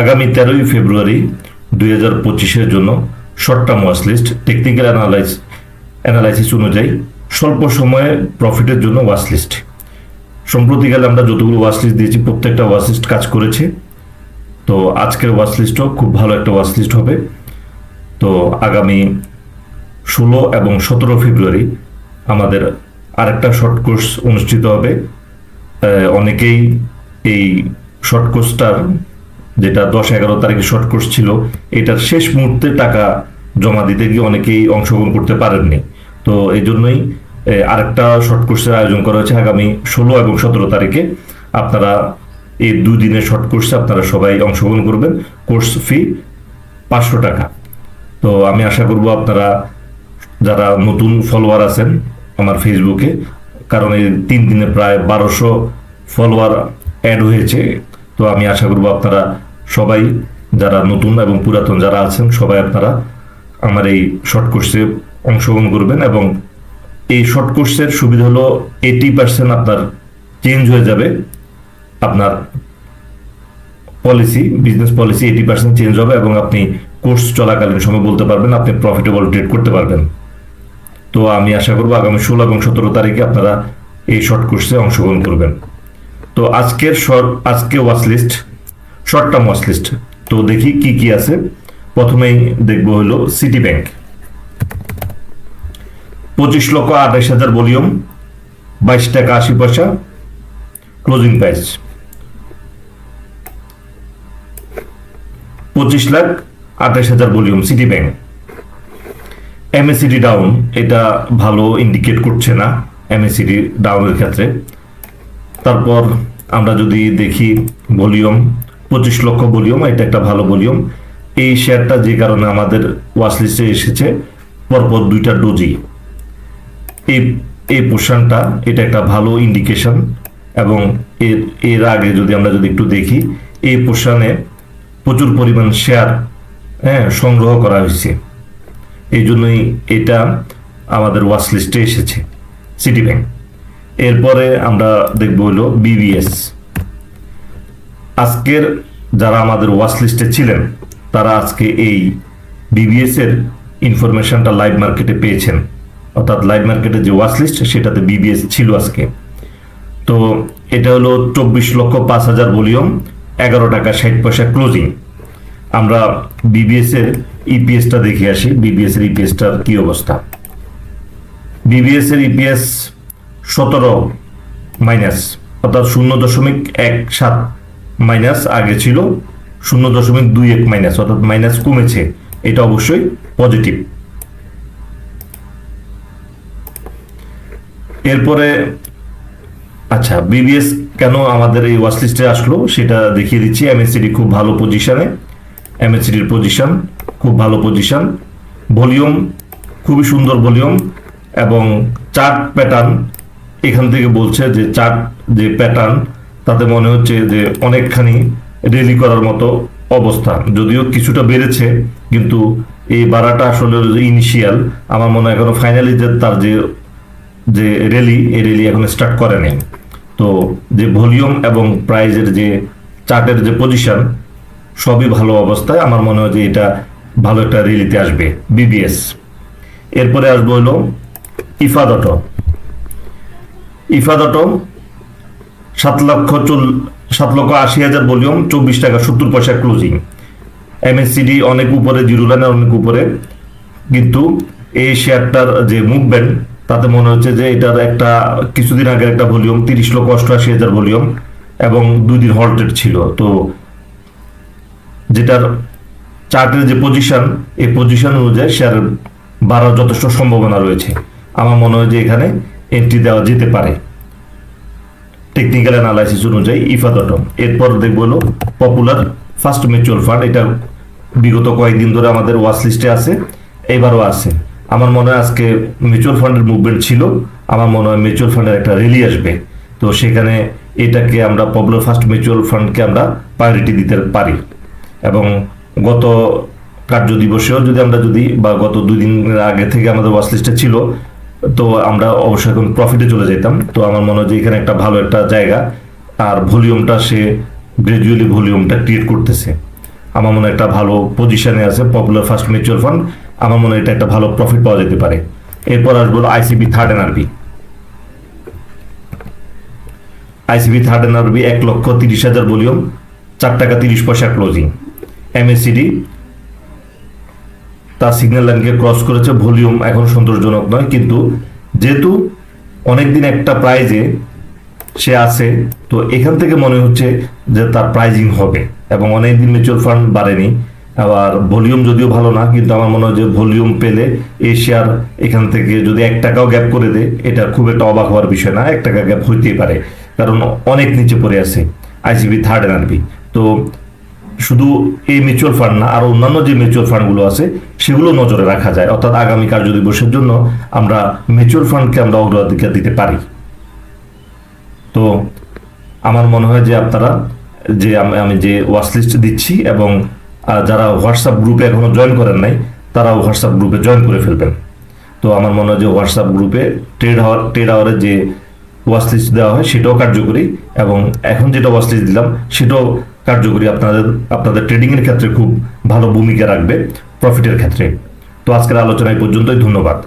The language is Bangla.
আগামী তেরোই ফেব্রুয়ারি দুই হাজার পঁচিশের জন্য short term watch list technical analyse analysis অনুযায়ী স্বল্প সময়ে প্রফিটের জন্য ওয়াচ লিস্ট সম্প্রতিকালে আমরা যতগুলো ওয়াচ লিস্ট দিয়েছি, প্রত্যেকটা ওয়াচ লিস্ট কাজ করেছে। তো আজকের ওয়াচ লিস্টও খুব ভালো একটা ওয়াচ লিস্ট হবে। তো আগামী ষোলো এবং সতেরো ফেব্রুয়ারি আমাদের আরেকটা শর্ট কোর্স অনুষ্ঠিত হবে। অনেকেই এই শর্ট কোর্সটার যেটা দশ এগারো তারিখে শর্ট কোর্স ছিল, এটার শেষ মুহূর্তে টাকা জমা দিতে গিয়ে অনেকেই অংশগ্রহণ করতে পারেননি। তো এই জন্যই আরেকটা শর্ট কোর্সের আয়োজন করা হয়েছে আগামী ষোলো এবং সতেরো তারিখে। আপনারা এই দুই দিনের শর্ট কোর্সে আপনারা সবাই অংশগ্রহণ করবেন। কোর্স ফি পাঁচশো টাকা। তো আমি আশা করব আপনারা যারা নতুন ফলোয়ার আছেন আমার ফেসবুকে কারণ এই তিন দিনে প্রায় বারোশো ফলোয়ার অ্যাড হয়েছে। তো আমি আশা করব আপনারা সবাই যারা নতুন এবং পুরাতন যারা আছেন, সবাই আপনারা আমার এই শর্ট কোর্সে অংশগ্রহণ করবেন এবং এই শর্ট কোর্সের সুবিধা হলো এইটি পার্সেন্ট আপনার চেঞ্জ হয়ে যাবে। আপনার policy business policy eighty percent change হবে এবং আপনি কোর্স চলাকালীন সময় বলতে পারবেন, আপনি প্রফিটেবল ট্রেড করতে পারবেন। তো আমি আশা করব আগামী ষোলো এবং সতেরো তারিখে আপনারা এই শর্ট কোর্সে অংশগ্রহণ করবেন। তো আজকের শর্ট আজকে watch list short term watch list তো দেখি কি কি আছে। প্রথমেই দেখব হলো সিটি ব্যাংক পঁচিশ লক্ষ আঠাশ হাজার ভলিউম, বাইশ টাকা আশি পয়সা ক্লোজিং প্রাইস পঁচিশ লাখ আঠাশ হাজার volume City Bank MACD down এটা ভালো ইন্ডিকেট করছে না এমএসিডি ডাউনের ক্ষেত্রে। তারপর আমরা যদি দেখি ভলিউম পঁচিশ লক্ষ ভলিউম, এটা একটা ভালো ভলিউম। এই শেয়ারটা যে কারণে আমাদের ওয়াচ লিস্টে এসেছে, পরপর দুইটা ডোজি এই এই পোর্শনটা, এটা একটা ভালো ইন্ডিকেশন এবং এর এর আগে যদি আমরা যদি একটু দেখি, এই পোর্শনে প্রচুর পরিমাণ শেয়ার হ্যাঁ সংগ্রহ করা হয়েছে। এই জন্যই এটা আমাদের ওয়াচ লিস্টে এসেছে সিটি ব্যাংক এরপরে আমরা দেখব হলো বিবিএস আজকের যারা আমাদের ওয়াচ লিস্টে ছিলেন, তারা আজকে এই বিবিএস এর ইনফরমেশনটা লাইভ মার্কেটে পেয়েছেন। অর্থাৎ লাইভ মার্কেটের যে ওয়াচ লিস্ট সেটাতে বিবিএস ছিল আজকে। তো এটা হলো চব্বিশ লক্ষ পাঁচ হাজার ভলিউম, এগারো টাকা ষাট পয়সা ক্লোজিং আমরা বিবিএস এর ইপিএসটা দেখে আসি। বিবিএস এর ইপিএসটার কি অবস্থা? বিবিএস এর ইপিএস সতেরো মাইনাস অর্থাৎ শূন্য দশমিক এক সাত মাইনাস আগে ছিল শূন্য দশমিক দুই এক মাইনাস অর্থাৎ মাইনাস কমেছে। এটা অবশ্যই পজিটিভ এরপরে আচ্ছা বিবিএস কেন আমাদের এই ওয়াচ লিস্টে আসলো সেটা দেখিয়ে দিচ্ছি। এমএসসিডি খুব ভালো পজিশনে এমএসসিডির পজিশন খুব ভালো পজিশন ভলিউম খুবই সুন্দর ভলিউম এবং চার্ট প্যাটার্ন এখান থেকে বলছে যে চার্ট যে প্যাটার্ন তাতে মনে হচ্ছে যে অনেকখানি রেলি করার মতো অবস্থা। যদিও কিছুটা বেড়েছে, কিন্তু এই বাড়াটা আসলে ইনিশিয়াল আমার মনে হয় এখনও ফাইনালি যে তার যে যে র্যালি এই র্যালি এখন স্টার্ট করে নেই। তো যে ভলিউম এবং প্রাইজের যে চার্টের যে পজিশন সবই ভালো অবস্থায়। আমার মনে হয় যে এটা ভালো একটা র্যালিতে আসবে বিবিএস এরপরে আসব হলো ইফাদ অটো। ইফাদ অটো সাত লক্ষ চল সাত লক্ষ আশি হাজার ভলিউম, চব্বিশ টাকা সত্তর পয়সা ক্লোজিং। এমএসসিডি অনেক উপরে, জিরো লাইনের অনেক উপরে। কিন্তু এই শেয়ারটার যে মুভমেন্ট তাতে মনে হচ্ছে যে এটার একটা কিছুদিন আগের একটা ভলিউম, তিরিশ লক্ষ অষ্টআশি হাজার ভলিউম এবং দুই দিন হল্টেড ছিল। তো যেটার চার্টের যে পজিশন এই পজিশন অনুযায়ী শেয়ার বাড়ার যথেষ্ট সম্ভাবনা রয়েছে। আমার মনে হয় যে এখানে এন্ট্রি দেওয়া যেতে পারে। টেকনিক্যাল অ্যানালাইসিস অনুযায়ী ইফা ইফাদটম এরপর দেখব হলো পপুলার ফার্স্ট মিউচুয়াল ফান্ড এটা বিগত কয়েকদিন ধরে আমাদের ওয়াচ লিস্টে আছে, এবারও আছে। আমার মনে হয় আজকে মিউচুয়াল ফান্ডের মুভমেন্ট ছিল, আমার মনে হয় মিউচুয়াল ফান্ডের একটা রেলি আসবে। তো সেখানে এটাকে আমরা পপুলার ফার্স্ট মিউচুয়াল ফান্ডকে আমরা প্রায়োরিটি দিতে পারি। এবং গত কার্য দিবসেও যদি আমরা যদি বা গত দুই দিনের আগে থেকে আমাদের ওয়াচ লিস্টে ছিল তো আমরা অবশ্যই এখন প্রফিটে চলে যেতাম তো আমার মনে হয় যে এখানে একটা ভালো একটা জায়গা। আর ভলিউমটা সে গ্রাজুয়ালি ভলিউমটা ক্রিয়েট করতেছে। আমার মনে একটা ভালো পজিশনে আছে পপুলার ফার্স্ট মিউচুয়াল ফান্ড আমার মনে এটা একটা ভালো প্রফিট পাওয়া যেতে পারে। এরপর আসব ICB third NRB ICB third NRB এক লক্ষ তিরিশ হাজার ভলিউম, চার টাকা তিরিশ পয়সা ক্লোজিং এমএসসিডি তার সিগন্যাল লাইনকে ক্রস করেছে ভলিউম এখন সন্তোষজনক নয়, কিন্তু যেহেতু অনেকদিন একটা প্রাইজে সে আছে, তো এখান থেকে মনে হচ্ছে যে তার প্রাইজিং হবে এবং অনেকদিন মিউচুয়াল ফান্ড বাড়েনি। আবার ভলিউম যদিও ভালো না, কিন্তু আমার মনে হয় যে ভলিউম পেলে এই শেয়ার এখান থেকে যদি এক টাকাও গ্যাপ করে দেয়, এটা খুব একটা অবাক হওয়ার বিষয় না, এক টাকা গ্যাপ হইতেই পারে, কারণ অনেক নিচে পড়ে আছে আইসিবি থার্ড এনআরবি তো শুধু এই মিউচুয়াল ফান্ড না, আর অন্যান্য যে মিউচুয়াল ফান্ডগুলো আছে, সেগুলো নজরে রাখা যায়। অর্থাৎ আগামী কার্যদিবসের জন্য আমরা মিউচুয়াল ফান্ডকে আমরা অগ্রাধিকার দিতে পারি। তো আমার মনে হয় যে আপনারা যে আমি যে ওয়াচ লিস্ট দিচ্ছি এবং যারা হোয়াটসঅ্যাপ গ্রুপে এখনও জয়েন করেন নাই তারা হোয়াটসঅ্যাপ গ্রুপে জয়েন করে ফেলবেন। তো আমার মনে হয় যে হোয়াটসঅ্যাপ গ্রুপে ট্রেড হাওয়ার ট্রেড আওয়ারের যে ওয়াচ লিস্ট দেওয়া হয়, সেটাও কার্যকরী এবং এখন যেটা ওয়াচ লিস্ট দিলাম, সেটাও কার্যকরী আপনাদের আপনাদের ট্রেডিংয়ের ক্ষেত্রে খুব ভালো ভূমিকা রাখবে প্রফিটের ক্ষেত্রে। তো আজকের আলোচনায় পর্যন্তই, ধন্যবাদ।